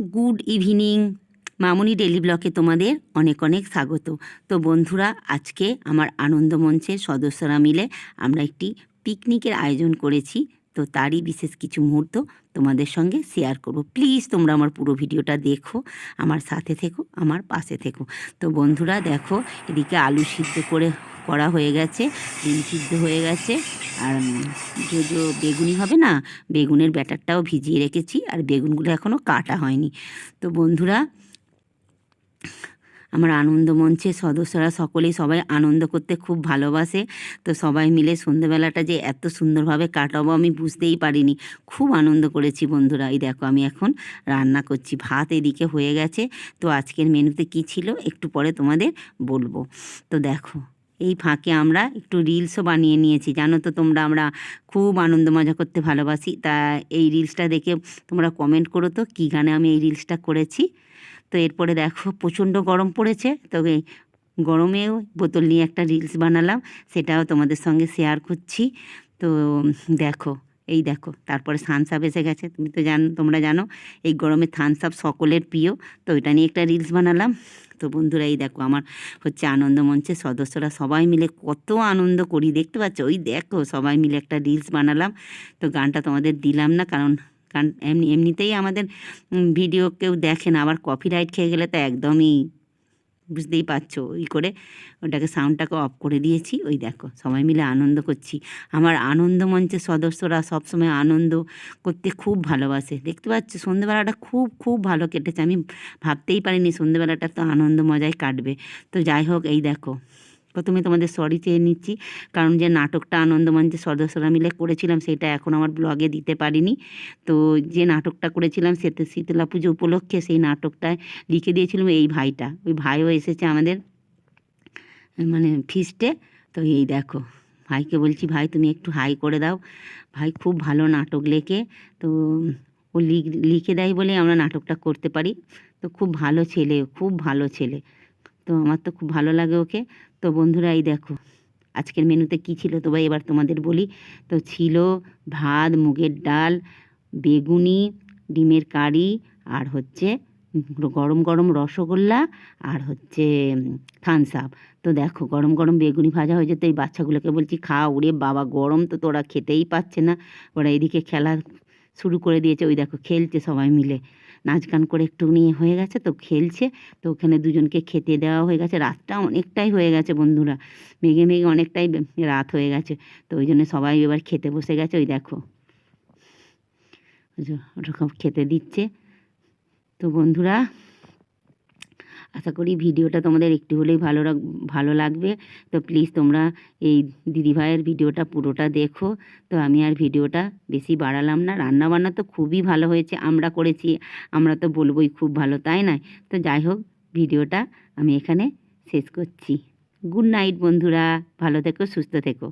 Good evening. মামনি daily ব্লকে তোমাদের অনেক অনেক স্বাগত। তো বন্ধুরা, আজকে আমার আনন্দ মঞ্চের সদস্যরা মিলে আমরা একটি পিকনিকের আয়োজন করেছি। তো তারই বিশেষ কিছু মুহূর্ত তোমাদের সঙ্গে শেয়ার করব। প্লিজ তোমরা আমার পুরো ভিডিওটা দেখো, আমার সাথে থেকো, আমার পাশে থেকো। তো বন্ধুরা, দেখো, এদিকে আলু সিদ্ধ করে করা হয়ে গেছে, ডিম সিদ্ধ হয়ে গেছে। আর যে যে বেগুনি হবে না, বেগুনের ব্যাটারটাও ভিজিয়ে রেখেছি, আর বেগুনগুলো এখনও কাটা হয়নি। তো বন্ধুরা, আমার আনন্দ মঞ্চের সদস্যরা সকলেই সবাই আনন্দ করতে খুব ভালোবাসে। তো সবাই মিলে সন্ধেবেলাটা যে এত সুন্দরভাবে কাটাবো আমি বুঝতেই পারিনি। খুব আনন্দ করেছি বন্ধুরা। এই দেখো, আমি এখন রান্না করছি, ভাত এদিকে হয়ে গেছে। তো আজকের মেনুতে কি ছিল একটু পরে তোমাদের বলব। তো দেখো এই ফাঁকে আমরা একটু রিলসও বানিয়ে নিয়েছি। জানো তো তোমরা, আমরা খুব আনন্দ মজা করতে ভালোবাসি। তা এই রিলসটা দেখে তোমরা কমেন্ট করো তো, কী গানে আমি এই রিলসটা করেছি। তো এরপরে দেখো, প্রচণ্ড গরম পড়েছে। তবে গরমেও বোতল নিয়ে একটা রিলস বানালাম, সেটাও তোমাদের সঙ্গে শেয়ার করছি। তো দেখো এই দেখো, তারপরে থামস আপ এসে গেছে। তুমি তো জানো, তোমরা জানো, এই গরমে থামস আপ সকলের প্রিয়। তো ওইটা নিয়ে একটা রিলস বানালাম। তো বন্ধুরা, এই দেখো, আমার হচ্ছে আনন্দ মঞ্চের সদস্যরা সবাই মিলে কত আনন্দ করি। দেখতে পাচ্ছ? ওই দেখো, সবাই মিলে একটা রিলস বানালাম। তো গানটা তোমাদের দিলাম না, কারণ গান এমনি, এমনিতেই আমাদের ভিডিও কেউ দেখে না। আবার কপিরাইট খেয়ে গেলে তো একদমই বুঝতেই পারছ, ওই করে ওটাকে সাউন্ডটাকে অফ করে দিয়েছি। ওই দেখো, সবাই মিলে আনন্দ করছি। আমার আনন্দ মঞ্চের সদস্যরা সবসময় আনন্দ করতে খুব ভালোবাসে। দেখতে পাচ্ছ সন্ধ্যেবেলাটা খুব খুব ভালো কেটেছে। আমি ভাবতেই পারিনি সন্ধ্যেবেলাটা তো আনন্দ মজায় কাটবে। তো যাই হোক, এই দেখো। প্রথমে তোমাদের সরি চেয়ে নিচ্ছি। কারণ যে নাটকটা আনন্দমঞ্চের সদস্যরা মিলে করেছিলাম, সেটা এখন আমার ব্লগে দিতে পারিনি। তো যে নাটকটা করেছিলাম সেটা শীতলা পুজো উপলক্ষে সেই নাটকটায় লিখে দিয়েছিলাম এই ভাইটা। ওই ভাইও এসেছে আমাদের মানে ফিস্টে তো এই দেখো, ভাইকে বলছি, ভাই, তুমি একটু হাই করে দাও। ভাই খুব ভালো নাটক লেখে। তো ও লিখে দেয় বলে আমরা নাটকটা করতে পারি। তো খুব ভালো ছেলে, খুব ভালো ছেলে। তো আমার তো খুব ভালো লাগে ওকে। তো বন্ধুরা, এই দেখো, আজকের মেনুতে কি ছিল তো ভাই এবার তোমাদের বলি। তো ছিল ভাত, মুগের ডাল, বেগুনি, ডিমের কারি, আর হচ্ছে গরম গরম রসগোল্লা, আর হচ্ছে থামস আপ। তো দেখো, গরম গরম বেগুনি ভাজা হয়ে যেত এই বাচ্চাগুলোকে বলছি, খা ওরে বাবা, গরম তো তোরা খেতেই পাচ্ছে না। ওরা এদিকে খেলা শুরু করে দিয়েছে। ওই দেখো, খেলছে সবাই মিলে। নাচ গান করে একটু নিয়ে হয়ে গেছে তো খেলছে। তো ওখানে দুজনকে খেতে দেওয়া হয়ে গেছে। রাতটা অনেকটাই হয়ে গেছে বন্ধুরা। মেঘে মেঘে অনেকটাই রাত হয়ে গেছে। তো ওই জন্য সবাই এবার খেতে বসে গেছে। ওই দেখো। ওরকম খেতে দিচ্ছে। তো বন্ধুরা আশা করি ভিডিওটা তোমাদের একটু হলেই ভালো ভালো লাগবে। তো প্লিজ তোমরা এই দিদিভাইয়ের ভিডিওটা পুরোটা দেখো। তো আমি আর ভিডিওটা বেশি বাড়ালাম না। রান্না বান্না তো খুবই ভালো হয়েছে, আমরা করেছি, আমরা তো বলবোই খুব ভালো, তাই নয়? তো যাই হোক, ভিডিওটা আমি এখানে শেষ করছি। গুড নাইট বন্ধুরা। ভালো থেকো, সুস্থ থেকো।